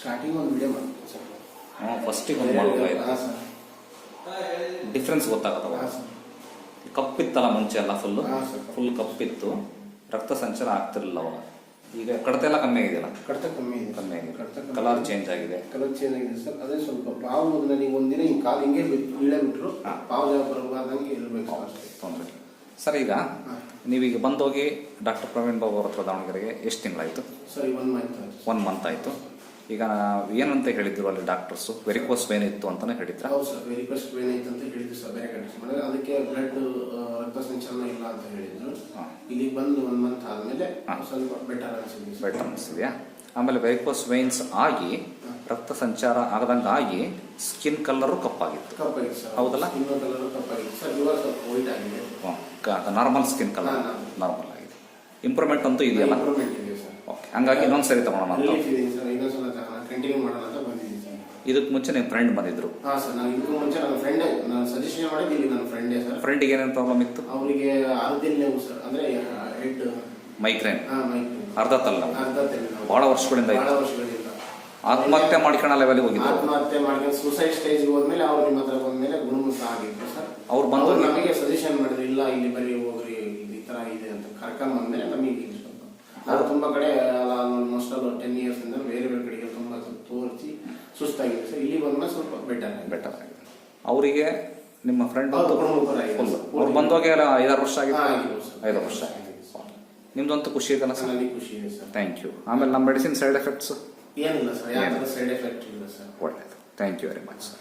Starting ಒಂದು video ಮಾಡ್ತೀನಿ sir. ಹಾಂ ಫಸ್ಟಿಗೆ ಒಂದು ಮಾಡ್ಬೇಕಾಯ್ತು ಹಾಂ ಸರ್. ಡಿಫ್ರೆನ್ಸ್ ಗೊತ್ತಾಗತ್ತವ ಹಾಂ ಸರ್. ಕಪ್ಪಿತ್ತಲ್ಲ ಮುಂಚೆ ಎಲ್ಲ ಫುಲ್ಲು ಹಾಂ ಸರ್. ಫುಲ್ ಕಪ್ಪಿತ್ತು. ರಕ್ತ ಸಂಚಾರ ಆಗ್ತಿರ್ಲಿಲ್ಲ ಅವಾಗ. ಈಗ ಕಡತ ಎಲ್ಲ ಕಮ್ಮಿ ಆಗಿದೆಯಲ್ಲ? ಕಡತ ಕಮ್ಮಿ ಇದೆ. ಕಮ್ಮಿ ಆಗಿದೆ. ಕಡಿತ ಕಮ್ಮಿ ಕಲರ್ ಚೇಂಜ್ ಆಗಿದೆ. ಕಲರ್ ಚೇಂಜ್ ಆಗಿದೆ ಸರ್. ಅದೇ ಸ್ವಲ್ಪ ಪಾವು ನನಗೆ ಒಂದಿನ ಹಿಂಗೆ ಕಾಲು ಹಿಂಗೆ ಬಿಟ್ಟು ಇಳೆ ಬಿಟ್ಟರು. ಪಾವು ಜಾಗ ಬರಬಾರ್ದಂಗೆ ಇರಬೇಕು ಅಷ್ಟೇ. ತೊಂದರೆ ಸರ್ ಈಗ ನೀವೀಗ ಬಂದೋಗಿ ಡಾಕ್ಟರ್ ಪ್ರವೀಣ್ ಬಾಬು ಅವ್ರ ಹತ್ರ ದಾವಣಗೆರೆಗೆ ಎಷ್ಟು ತಿಂಗಳಾಯಿತು? Sir one month month one month ಆಯಿತು. ಈಗ ಏನಂತ ಹೇಳಿದ್ರು ಅಲ್ಲಿ ಡಾಕ್ಟರ್ಸು ವೆರಿಕೋಸ್ ವೇನ್ ಇತ್ತು ಅಂತಲೇ ಹೇಳಿದ್ರೆ? ಹೌದು ಸರ್ ಫಸ್ಟ್ ಏನಾಯ್ತು ಅಂತ ಹೇಳಿದ್ರು ಸರ್ ಬೇರೆ ಮಾಡಿದ್ರೆ ಅದಕ್ಕೆ ಬ್ಲಡ್ ರಕ್ತ ಸಂಚಲನ ಇಲ್ಲ ಅಂತ ಹೇಳಿದ್ರು. ಇಲ್ಲಿ ಇಲ್ಲಿಗೆ ಬಂದು ಒನ್ ಮಂತ್ ಆದಮೇಲೆ ಸ್ವಲ್ಪ ಬೆಟರ್ ಅನಿಸಿದೆ ಬೆಟರ್ ಅನಿಸ್ತಿದೆಯಾ ಆಮೇಲೆ ವೆರಿಕೋಸ್ ವೇನ್ಸ್ ಆಗಿ ರಕ್ತ ಸಂಚಾರ ಆಗದಂಗೆ ಆಗಿ ಸ್ಕಿನ್ ಕಲರ್ ಕಪ್ಪಾಗಿತ್ತು ಹೌದಲ್ಲ? Normal skin colour. ನಾರ್ಮಲ್ ಆಗಿದೆ. ಇಂಪ್ರೂವ್ಮೆಂಟ್ ಅಂತೂ ಇದೆಯಲ್ಲ? ಓಕೆ ಹಂಗಾಗಿ ಇನ್ನೊಂದು ಸರಿ. ತಗೊಳ್ಳೋಣ ಅಂತ ರಿಲೀಫ್ ಇದೆ ಸರ್ ಇನ್ನೊಂದ್ಸಲ ಕಂಟಿನ್ಯೂ ಮಾಡೋಣ ಅಂತ ಬಂದಿದ್ದೀನಿ ಸರ್. ಇದಕ್ಕೆ ಮುಂಚೆ ನಿಮ್ಮ ಫ್ರೆಂಡ್ ಬಂದಿದ್ರು? ಹಾಂ ಸರ್ ನಾನು ಇದಕ್ಕೂ ಮುಂಚೆ ನನ್ನ ಫ್ರೆಂಡ್ ನಾನು ಸಜೆಷನ್ ಮಾಡಿದ್ದು ಇಲ್ಲಿ ನನ್ನ ಫ್ರೆಂಡೇ ಸರ್. ಫ್ರೆಂಡಿಗೆ ಏನೇನು ಪ್ರಾಬ್ಲಮ್ ಇತ್ತು? ಅವರಿಗೆ ಅರ್ಧದಲ್ಲಿ ನೋವು ಸರ್ ಅಂದ್ರೆ ಹೆಡ್ ಮೈಗ್ರೇನ್ ಹಾ ಮೈಕ್ ಅರ್ಧ ತಲ್ಲ ಅರ್ಧ ತಲೆ ನೋವು. ಬಹಳ ವರ್ಷಗಳಿಂದ ಬಹಳ ಇತ್ತು ವರ್ಷಗಳಿಂದ. ಆತ್ಮಹತ್ಯೆ ಮಾಡ್ಕೊಳ್ಳೋ ಲೆವೆಲ್ಗೆ ಹೋಗಿದ್ರು. ಆತ್ಮಹತ್ಯೆ ಮಾಡ್ಕೊಂಡು ಸೂಸೈಡ್ ಸ್ಟೇಜ್ ಹೋದ್ಮೇಲೆ ಅವ್ರು ನಿಮ್ಮ ಹತ್ರ ಬಂದ್ಮೇಲೆ ಗುಣಮುಖ ಆಗಿದ್ರು ಸರ್. ಅವ್ರು ಬಂದು ಅವ್ರು ನಮಗೆ ಸಜೆಷನ್ ಮಾಡಿದ್ರು ಇಲ್ಲ ಇಲ್ಲಿ ಬರೀ ಹೋಗ್ರಿ ಇದು ಈ ತರ ಇದೆ ಅಂತ ಕರ್ಕೊಂಡ್ ಬಂದ್ಮೇಲೆ ನಮಗೆ ಇಲ್ಲಿ ಸ್ವಲ್ಪ. ನಾವು ತುಂಬಾ ಕಡೆ ಆಲ್ಮೋಸ್ಟ್ ಆಲ್ ಟೆನ್ ಇಯರ್ಸ್ ಇಂದ ಬೇರೆ ಬೇರೆ ಕಡೆಗೆ ತುಂಬಾ ಸ್ವಲ್ಪ ತೋರಿಸಿ ಇಲ್ಲಿ ಬಂದ್ಮೇಲೆ ಸ್ವಲ್ಪ ಬೆಟರ್ ಬೆಟರ್ ಆಗಿದೆ. ಅವರಿಗೆ ನಿಮ್ಮ ಫ್ರೆಂಡ್ ಬಂದು. ಫುಲ್. ಅವ್ರು ಬಂದೋಗಿ ಐದಾರು ವರ್ಷ ಆಗಿದೆ ಐದಾರು ವರ್ಷ. ಆಗಿದೆ. ನಿಮ್ದಂತೂ ಖುಷಿ ಇದೆಯಲ್ಲ ಸರ್? ಖುಷಿ ಇದೆ ಸರ್. ಥ್ಯಾಂಕ್ ಯು ಆಮೇಲೆ ನಮ್ಮ ಮೆಡಿಸಿನ್ ಸೈಡ್ ಎಫೆಕ್ಟ್ಸ್ ಏನಿಲ್ಲ ಸರ್. ಯಾವ. ಸೈಡ್ ಎಫೆಕ್ಟ್ ಇಲ್ಲ ಸರ್. ಒಳ್ಳೆಯದು thank you very much sir